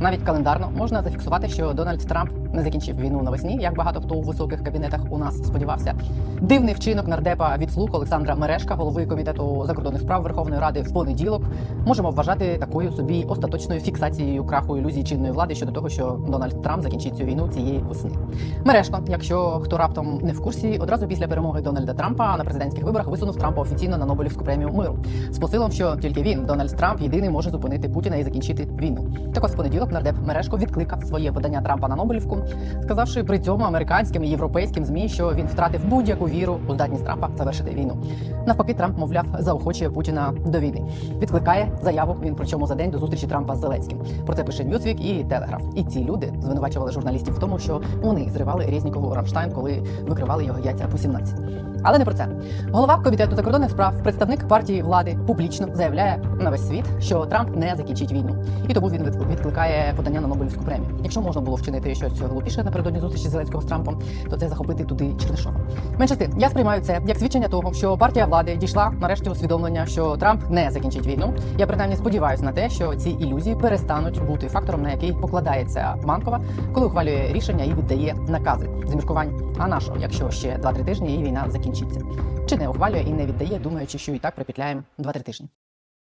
навіть календарно можна зафіксувати, що Дональд Трамп не закінчив війну навесні, як багато хто у високих кабінетах у нас сподівався. Дивний вчинок нардепа від слуг Олександра Мерешка, голови комітету закордонних справ Верховної Ради в понеділок, можемо вважати такою собі остаточною фіксацією краху ілюзій чинної влади щодо того, що Дональд Трамп закінчить цю війну цієї весни. Мерешко, якщо хто раптом не в курсі, одразу після перемоги Дональда Трампа на президентських виборах висунув Трампа офіційно на Нобелівську премію миру з посилом, що тільки він, Дональд Трамп, єдиний може зупинити Путіна і закінчити війну. Так ось в понеділок нардеп Мерешко відкликав своє подання Трампа на Нобелівку, сказавши при цьому американським і європейським змі, що він втратив будь-яку віру у здатність Трампа завершити війну. Навпаки, Трамп, мовляв, заохочує Путіна до війни. Відкликає заяву він причому за день до зустрічі Трампа з Зеленським. Про це пише Ньюсвік і Телеграф. І ці люди звинувачували журналістів в тому, що вони зривали Резнікову Рамштайн, коли викривали його яйця по 17. Але не про це. Голова комітету закордонних справ, представник партії влади, публічно заявляє на весь світ, що Трамп не закінчить війну, і тому він відкликає подання на Нобелівську премію. Якщо можна було вчинити щось глупіше напередодні зустрічі Зеленського з Трампом, то це захопити туди Чернишова. Менше тим, я сприймаю це як свідчення того, що партія влади дійшла нарешті усвідомлення, що Трамп не закінчить війну. Я принаймні сподіваюся на те, що ці ілюзії перестануть бути фактором, на який покладається банкова, коли ухвалює рішення і віддає накази з міркувань. А на що, якщо ще 2-3 тижні і війна закінчиться? Чи не ухвалює і не віддає, думаючи, що і так припетляємо 2-3 тижні.